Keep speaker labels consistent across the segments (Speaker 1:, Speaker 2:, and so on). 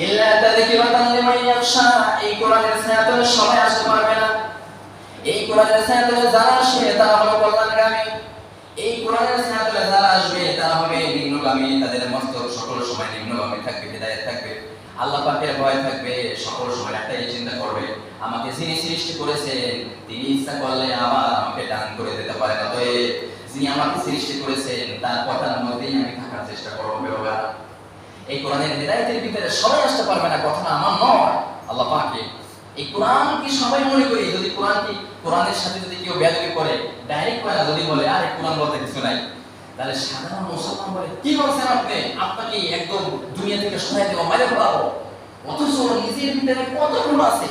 Speaker 1: ইল্লা তাযকিরাতান লিমান ইয়াখশা। এই কোরআনের ছায়াতলে সবাই আসতে পারবে না। এই কোরআনের ছায়াতলে যারা আসবে, তারা হলো কল্যাণগামী। এই কোরআনের ছায়াতলে যারা আসবে, তারা হবে নিম্নগামী। তাদের মস্তক সকল সময় নিম্নগামী থাকবে, হৃদায়ত থাকবে। আল্লাহ পাকের ভয় থাকবে, সকল সময় একটাই চিন্তা করবে, আমাকে যিনি সৃষ্টি করেছেন, তিনি ইচ্ছা করলে আবার আমাকে দান করে দিতে পারেন। অতএব যিনি আমাকে সৃষ্টি করেছেন, তার কথার মধ্যেই আমি থাকার চেষ্টা করব বাবা এই কোরআনের হৃদায়তের ভিতরে সবাই আসতে পারবে না কথাটা আমার নয়। আল্লাহ পাকে এই কোরআন কি সবাই মনে করি? যদি কোরআন কি কোরআনের সাথে যদি কেউ বেয়াদবি করে ডাইরেক্ট করে না, যদি বলে, আরে, কোরআন বলতে কিছু নাই। তাহলে সাধারণ মুসলমান বলে, কি বলছেন আপনি? আপনাকে একদম দুনিয়া থেকে সরাই দেবো মারে ফেলাবো। অথচ নিজের ভিতরে কত গুণ আছে।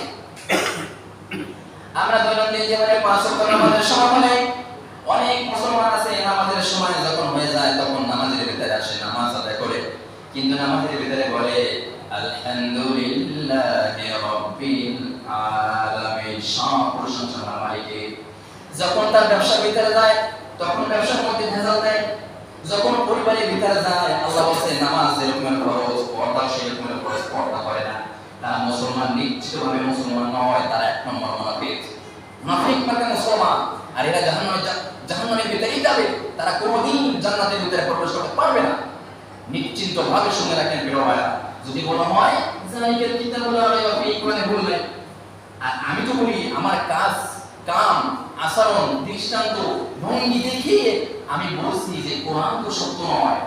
Speaker 1: আমরা দৈনন্দিন জীবনে পাঁচ নামাজের সময় অনেক মুসলমান আছে নামাজের সময় যখন হয়ে যায় তখন নামাজের ভিতরে আসে নামাজ আদায় করে কিন্তু নামাজের ভিতরে বলে যখন তার ব্যবসার ভিতরে যায়, তখন ব্যবসার মধ্যে ভেজাল দেয়। যখন পরিবারের ভিতরে যায়, আল্লাহ বলছে, নামাজ যেরকমের খরচ পর্দা সেরকমের খরচ পর্দা করে না। তারা মুসলমান, নিশ্চিতভাবে মুসলমান নয়, তারা এক নম্বর মুনাফিক। মুনাফিক মানে মুসলমান। আর এরা জাহান্নামে ভিতরেই যাবে। তারা কোনোদিন জান্নাতের ভিতরে প্রবেশ করতে পারবে না। নিশ্চিন্ত ভাবে শুনে রাখেন প্রিয় ভাইরা যদি বলা হয় জালিকাল কিতাবুল রাইবা ফি কোরআনে ভুল নাই। আর আমি তো বলি আমার কাজ কাম আচরণ দৃষ্টান্ত ভঙ্গি দেখিয়ে আমি বলছি যে কোরআন তো সত্য নয়।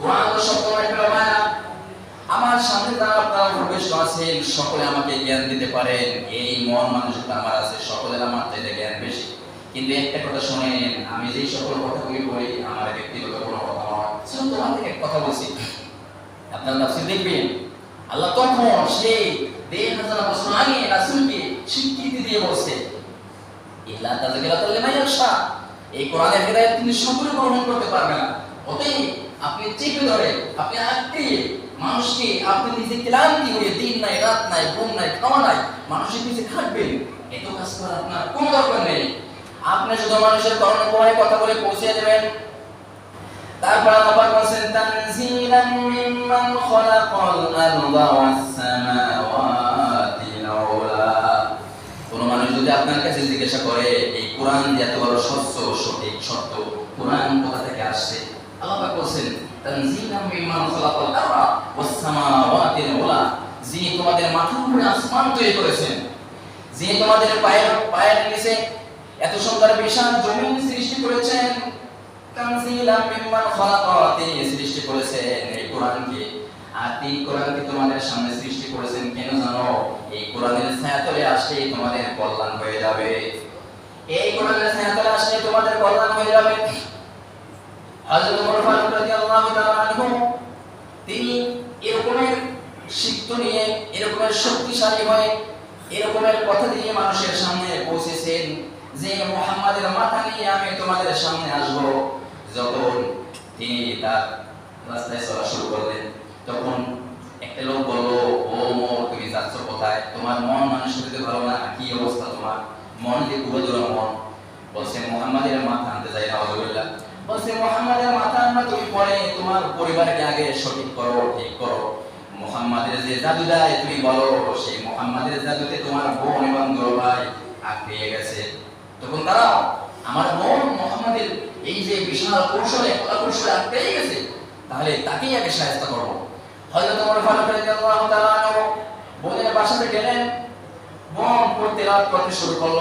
Speaker 1: কোরআন তো সত্য নয় প্রিয় ভাইরা আমার সামনে যারা আপনারা প্রবেশ আছেন সকলে আমাকে জ্ঞান দিতে পারেন। এই মন মানসিকতা আমার আছে সকলের আমার চাইতে জ্ঞান বেশি। কিন্তু একটা কথা শুনেন আমি যেই সকল কথাগুলি কথা বলছি। আপনার তাফসীর দেখবেন, আল্লাহ তখন সেই দেড় হাজার বছর আগে রাসূলকে স্বীকৃতি দিয়ে বলছে, ইল্লা তাযকিরাতাল লিমান ইয়াখশা। এই কোরআনের হিদায়াত তিনি সকলে গ্রহণ করতে পারবে না। অতএব আপনি চেপে ধরে, আপনি আটকে মানুষকে, আপনি নিজে ক্লান্তি হয়ে দিন নাই, রাত নাই, ঘুম নাই, খাওয়া নাই, মানুষের পিছিয়ে খাটবেন। এত কাজ করার আপনার কোনো দরকার নেই। আপনি শুধু মানুষের কর্ণ প্রবাহে কথা বলে পৌঁছে দেবেন তারপর আবার বলছেন তানজিলাম মিম্মান খলাকাল কোন মানুষ যদি আপনার কাছে জিজ্ঞাসা করে, এই কোরআন এত বড় স্বচ্ছ সঠিক সত্য, কোরআন কোথা থেকে আসছে? আল্লাহ পাক বলছেন তানজিলাম মিম্মান খলাকাল আরদা ওয়াস সামাওয়াতি আউলা যিনি তোমাদের মাথার উপরে আসমান তৈরি করেছেন। যিনি তোমাদের পায়ের পায়ের নিচে এত সুন্দর বিশাল জমিন সৃষ্টি করেছেন। তানজিলাম মিম্মান খালাকা, তিনি সৃষ্টি করেছেন এই কোরআনকে। আর তিনি কোরআনকে তোমাদের সামনে সৃষ্টি করেছেন কেন জানো? এই কোরআনের ছায়াতলে আসলে তোমাদের কল্যাণ হয়ে যাবে। এই কোরআনের ছায়াতলে আসলে তোমাদের কল্যাণ হয়ে যাবে। হযরত ওমর ফারুক রাদিয়াল্লাহু তাআলা আনহু, তিনি এরকমের সিদ্ধ নিয়ে, এরকমের শক্তিশালী হয়ে, এরকমের কথা দিয়ে মানুষের সামনে পৌঁছেছেন যে মুহাম্মাদের মাথা নিয়ে আমি তোমাদের সামনে আসব। যখন তিনি তার রাস্তায় চলা শুরু করলেন, তখন একটা লোক বলল, ও মোর তুমি যাচ্ছ কোথায়? তোমার মন মানুষের দিতে ভালো না? কি অবস্থা তোমার? মন যে ঘুরে দূর মন। বলছে, মুহাম্মাদের মাথা আনতে যাই না আলহামদুলিল্লাহ বলছে, মুহাম্মাদের মাথা আনবা তুমি পরে তোমার পরিবারকে আগে সঠিক করো, ঠিক করো। মুহাম্মাদের যে জাদু দেয়, তুমি বলো, সেই মুহাম্মাদের জাদুতে তোমার বোন এবং বড় ভাই আঁকড়িয়ে গেছে। তখন দাঁড়াও, আমার বোন মোহাম্মদের এই যে বিশাল কৌশলে কৌশলে আটকে গেছে, তাহলে তাকেই আগে সাহায্য করব। হয়তো তোমার ফারুক রাদিয়াল্লাহু তাআলা আনহু বোনের বাসাতে গেলেন। বোন পড়তে রাত করতে শুরু করল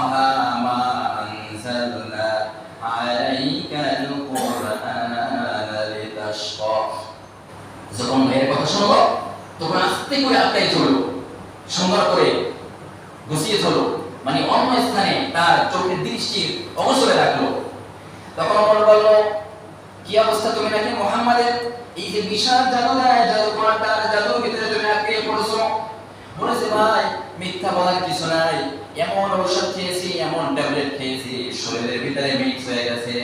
Speaker 1: আনজালনা লিতাশকা। যখন মেয়ের কথা শুনলো, তখন আস্তে করে আটকাই চলল, সুন্দর করে গুছিয়ে চলো মানে অন্য স্থানে তার চোখের দৃষ্টির অবসরে রাখল। তখন অমর বলল, কি অবস্থা তুমি নাকি মোহাম্মদের? এই যে বিশাল জাদু দেয় জাদু করার তার জাদুর ভিতরে তুমি আটকে পড়েছো? বলেছে, ভাই, মিথ্যা বলার কিছু নাই। এমন ঔষধ খেয়েছি, এমন ট্যাবলেট খেয়েছি, শরীরের ভিতরে মিক্স হয়ে গেছে।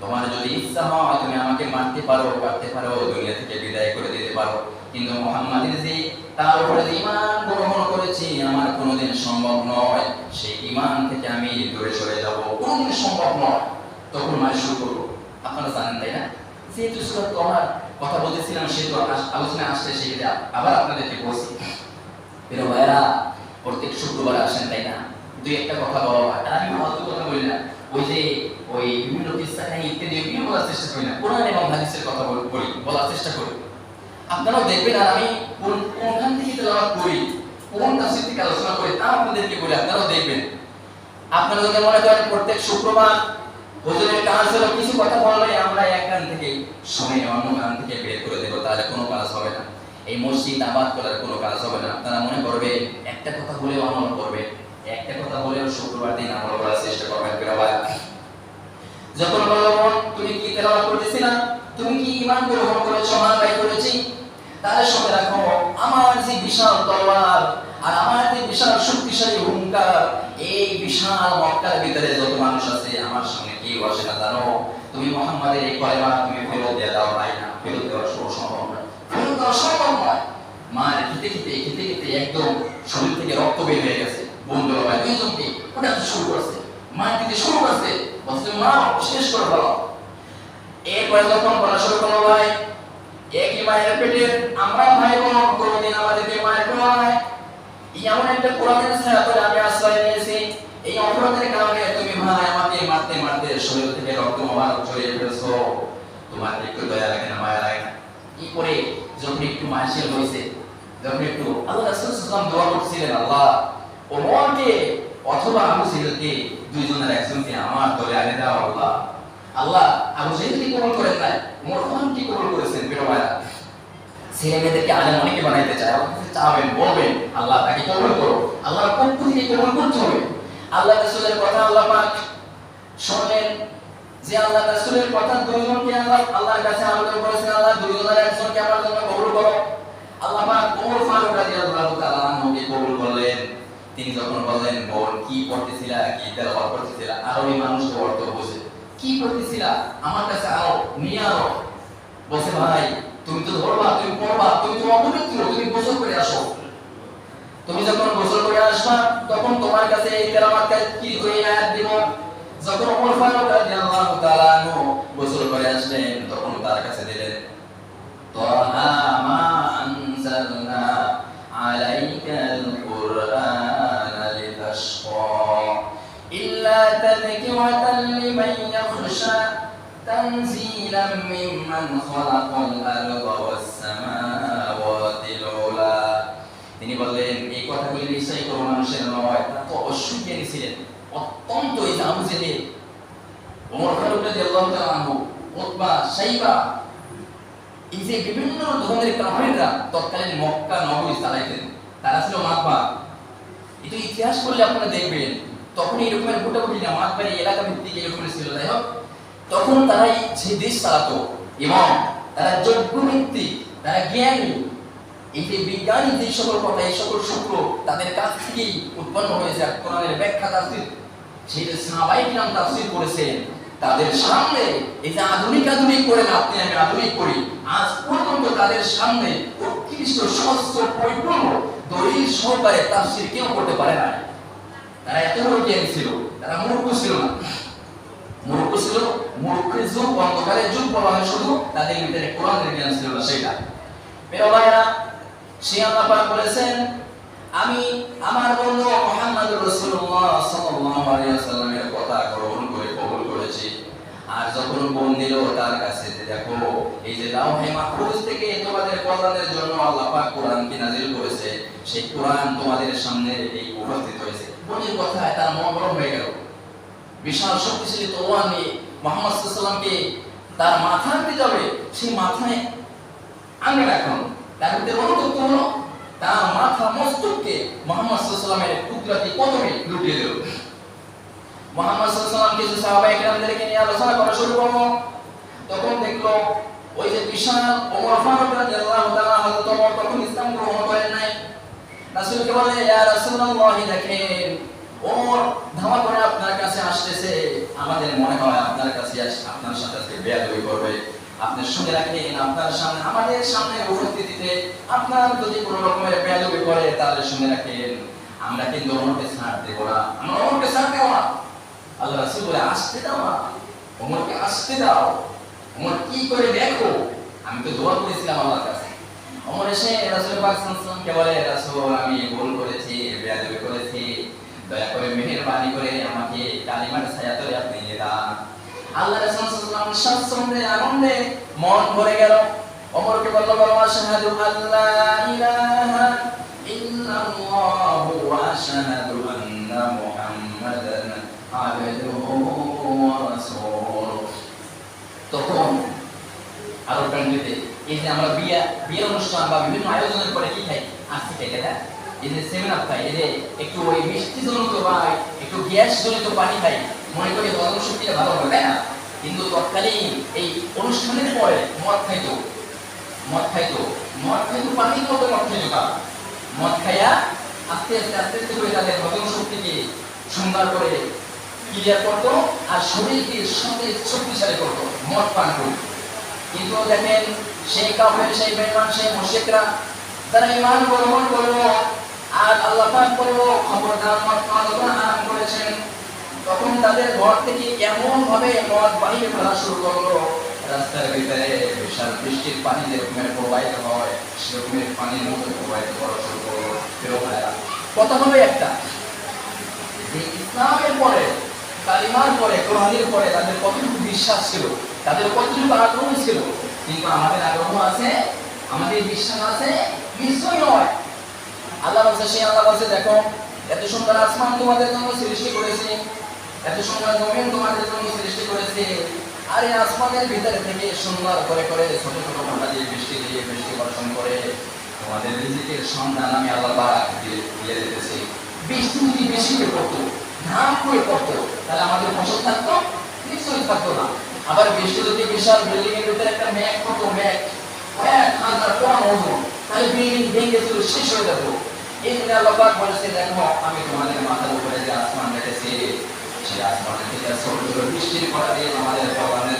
Speaker 1: তোমার যদি ইচ্ছা হয়, তুমি আমাকে মারতে পারো কাটতে পারো, দুনিয়া থেকে বিদায় করে দিতে পারো। কিন্তু মোহাম্মদের যে তার উপরে যে ইমান গ্রহণ করেছি, আমার কোনোদিন সম্ভব নয়। সেই ইমান থেকে আমি দূরে সরে যাব। কোনোদিন সম্ভব নয়। তখন মানে শুরু করব। আপনারা জানেন, তাই না? যেহেতু সুরত তোমার কথা বলতেছিলাম সে তো আলোচনায় আসছে সেটা আবার আপনাদেরকে বলছি। প্রিয় ভাইরা প্রত্যেক শুক্রবার আসেন, তাই না? দুই একটা কথা বলা আমি কথা বলি না। ওই যে, ওই বিভিন্ন ইত্যাদি বলার চেষ্টা করি না। কোরআন এবং হাদিসের কথা বলি বলার চেষ্টা করি। আপনারাও দেখবেন, আর আমি কোন- কোনখান থেকে তেলাওয়াত করি, কোন থেকে আলোচনা করি, তা আপনাদেরকে বলি, আপনারাও দেখবেন। আপনারা যদি মনে করেন প্রত্যেক শুক্রবার হুজুরের কাজ হলো কিছু কথা বললে আমরা এক কান থেকে শুনে অন্য কান থেকে বের করে দেবো, তাহলে কোনো কাজ হবে না। এই মসজিদ আবাদ করার কোনো কাজ হবে না। আপনারা মনে করবে, একটা কথা বলেও আমল করবে, একটা কথা বলেও শুক্রবার দিন আমল করার চেষ্টা করবেন ভাই? যখন বলল তুমি কি তেলাওয়াত করতেছিলা তুমি কি ঈমান গ্রহণ করেছ মা ভাই করেছি? তাহলে শুনে রাখো, আমার যে বিশাল তলোয়ার আর আমার যে বিশাল শক্তিশালী হুঙ্কার এই বিশাল মক্কার ভিতরে যত মানুষ আছে, আমার সঙ্গে একই মায়ের পেটে আমরা ভাই বোন, কোনোদিন আমাদেরকে একটা আমি আশ্রয় নিয়েছি। এই অপরাধের কারণে তুমি ভাই আমাকে মারতে মারতে শরীর থেকে রক্ত মোবারক ছড়িয়ে ফেলছো তোমার একটু দয়া লাগে না, মায়া লাগে কি করে? যখন একটু মানসিক হয়েছে, যখন একটু আল্লাহ রাসূল সাল্লাল্লাহু দোয়া করছিলেন, আল্লাহ ওমরকে অথবা আবু সিলকে দুইজনের একজনকে আমার দলে আনে দাও, আল্লাহ। আল্লাহ, আবু সাইদকে কবুল করেন নাই ওমর খান কি কবুল করেছেন ভাইরা ছেলে মেয়েদেরকে আলেম অনেকে বানাইতে চায় চাবেন বলবেন, আল্লাহ তাকে কবুল করো। আল্লাহর পক্ষ থেকে কবুল করতে হবে। আল্লাহ রাসূলের কথা আল্লাহ পাক শুনলেন যে আল্লাহ রাসূলের কথা দুইজনকে আল্লাহ, আল্লাহর কাছে আবেদন করেছেন। আল্লাহ দুইজনের একজনকে আমার জন্য কবুল করো। আল্লাহ পাক ওমর ফারুক রাদিয়াল্লাহু তাআলা আনহুকে কবুল করলেন। তিনি যখন বললেন বোন কি পড়তেছিলা? কি তেলাওয়াত করতেছিলা? আরবি মানুষ তো অর্থ বোঝে কি করতেছিলা আমার কাছে আও নিয়ে আও বলছে, ভাই, তুমি তো ধরবা, তুমি পড়বা, তুমি তো অপবিত্র, তুমি গোসল করে আসো। তুমি যখন গোসল করে আসবা তখন তোমার কাছে এই তেলাওয়াত কি করে আয়াত দিব যখন ওমর ফারুক রাদিয়াল্লাহু তাআলা আনহু গোসল করে আসলেন তখন তার কাছে দিলেন তাহা মা আনজালনা আলাইকাল কুরআনা লিতাশকা ইল্লা তাযকিরাতান লিমান ইয়াখশা تنزيلا ممن خلق الأرض والسماوات العلى তিনি বললেন, এই কথাগুলি নিশ্চয়ই কোনো মানুষের নয়। তা তো অবশ্যই জ্ঞানী ছিলেন। অত্যন্ত এই জামু জেনে ওমর সাইবা, এই যে বিভিন্ন ধরনের তৎকালীন মক্কা চালাইতেন, তারা ছিল মাতবা। এটা ইতিহাস করলে আপনারা দেখবেন তখন এরকমের গোটাগুটি না মাতবাড়ি এলাকা ভিত্তিক ছিল। যাই হোক, তখন তারাই যে দেশ চালাতো, এবং তারা যোগ্য ব্যক্তি, তারা জ্ঞানী এই যে যে সকল কথা, এই সকল সূত্র তাদের কাছ থেকেই উৎপন্ন হয়েছে কোরআনের ব্যাখ্যা তাফসীর। সেই যে সাহাবাই কিরাম তাফসীর করেছেন, তাদের সামনে এই যে আধুনিক আধুনিক করে না, আপনি আমি আধুনিক করি, আজ পর্যন্ত তাদের সামনে উৎকৃষ্ট সমস্ত পরিপূর্ণ দলিল সহকারে তাফসীর কেউ করতে পারে না। তারা এত বড় জ্ঞানী ছিল, তারা মূর্খ ছিল না। মূর্খ ছিল, মূর্খের যুগ অন্ধকারের যুগ বলা শুধু, তাদের ভিতরে কোরআনের জ্ঞান ছিল না সেটা। ভাইরা সে আল্লাহ পাক বলেছেন, আমি আমার বন্ধু মুহাম্মদ রাসূলুল্লাহ সাল্লাল্লাহু আলাইহি ওয়াসাল্লামের কথা গ্রহণ করে কবুল করেছি। আর যখন বোন দিল তার কাছে দেখো, এই যে লাউহে মাহফুজ থেকে তোমাদের কল্যাণের জন্য আল্লাহ পাক কোরআন কি নাজিল করেছে, সেই কোরআন তোমাদের সামনে এই উপস্থিত হয়েছে। বোনের কথায় তার মন গরম হয়ে গেল। বিশাল শক্তিশালী তলোয়ার নিয়ে মোহাম্মদ সাল্লামকে তার মাথা আনতে যাবে সেই মাথায় আনবে না এখন তার ভিতরে অনুতপ্ত হলো তার মাথা মস্তককে মোহাম্মদ সাল্লামের কুদরতি কদমে লুটিয়ে দিল। মোহাম্মদ সাল্লাম কিছু সাহাবা একরামদেরকে নিয়ে আলোচনা করা শুরু করল। তখন দেখল ওই যে বিশাল ওমর ফারুক রাদিয়াল্লাহু তাআলা হযরত ওমর তখন ইসলাম গ্রহণ করেন নাই। রাসূলকে বলে, ইয়া রাসূলুল্লাহ, দেখেন, ওমর ধামা করে আপনার কাছে আসতেছে। আমাদের মনে হয় আপনার কাছে আপনার সাথে বেয়াদবি করবে। আপনি শুনে রাখেন, আপনার সামনে, আমাদের সামনে উপস্থিতিতে আপনার যদি কোনো রকমের বেয়াদবি করে, তাহলে শুনে রাখেন, আমরা কিন্তু ওমরকে ছাড় দেবো না। আমরা ওমরকে ছাড় দেবো না। আল্লাহ রাসূল বলে, আসতে দাও না ওমরকে আসতে দাও। ওমর কি করে দেখো? আমি তো দোয়া করেছিলাম আল্লাহর কাছে। অমর এসে রাসূল পাক বলে, রাসূল, আমি ভুল করেছি বেয়াদবি করেছি। দয়া করে মেহেরবানি করে আমাকে কালিমার ছায়াতলে আপনি যান। আল্লাহ রাসূল সাল্লাল্লাহু আলাইহি মন ভরে গেল। অমরকে বলল বলো আশহাদু আল্লা ইলাহা ইল্লাল্লাহু ওয়া আশহাদু আন্না মুহাম্মাদান আবদুহু ওয়া রাসূলুহু। তখন আরও প্রাণীতে এই যে আমরা বিয়া, বিয়ের অনুষ্ঠান বা বিভিন্ন আয়োজনের পরে কি খাই? আসতে খাই, তাই না? এই যে আপ খাই, এই যে একটু ওই মিষ্টি জনিত বা একটু গ্যাস জনিত পানি খাই। মনে করি হজম শক্তিটা ভালো হবে, তাই না? কিন্তু তৎকালীন এই অনুষ্ঠানের পরে মদ খাইতো। মদ খাইতো। মদ খাইতো পানির মতো মদ খাইতো তারা মদ খাইয়া আস্তে আস্তে আস্তে আস্তে করে তাদের হজম শক্তিকে সুন্দর করে ক্লিয়ার করতো আর শরীরকে সঙ্গে শক্তিশালী করতো, মদ পান করতো। কিন্তু দেখেন সেই কাফের, সেই বেঈমান, সেই মুশরিকরা, তারা ঈমান গ্রহণ করল আর আল্লাহ পাক বলল, খবরদার মদ পান করেছেন তাদের ঘর থেকে এমন ভাবে মদ বাহিরে ফেলা শুরু করল? রাস্তার ভিতরে বিশাল বৃষ্টির পানি যেরকমের প্রবাহিত হয় সেরকমের পানির মতো প্রবাহিত করা শুরু করল। কথা হবে একটা। ইসলামের পরে, কালিমার পরে পরে তাদের কতটুকু বিশ্বাস ছিল, তাদের কতটুকু আগ্রহ ছিল, কিন্তু আমাদের আগ্রহ আছে, আমাদের বিশ্বাস আছে, নিশ্চয়ই নয়। আল্লাহ বলছে, সেই আল্লাহ দেখো, এত সুন্দর আসমান তোমাদের জন্য সৃষ্টি করেছে এত সুন্দর জমিন তোমাদের জন্য সৃষ্টি করেছে। আর এই আসমানের ভিতরে থেকে সুন্দর করে করে ছোট ছোট ফোঁটা দিয়ে বৃষ্টি দিয়ে বৃষ্টি বর্ষণ করে তোমাদের রিজিকের সন্ধান আমি আল্লাহ দিয়ে দিতেছি। বৃষ্টি যদি বেশি করে পড়তো ধাম করে পড়তো, তাহলে আমাদের ফসল থাকতো? নিশ্চয়ই থাকতো না। আবার বৃষ্টি যদি বিশাল বিল্ডিং এর ভিতরে একটা ম্যাগ পড়তো ম্যাগ কয়েক হাজার টন ওজন, তাহলে বিল্ডিং ভেঙে চলে শেষ হয়ে যেত এই জন্য আল্লাহ বলেছে, দেখো, আমি তোমাদের মাথার উপরে যে আসমান রেখেছি সেই আসমানের থেকে বৃষ্টির করা দিয়ে আমাদের আমি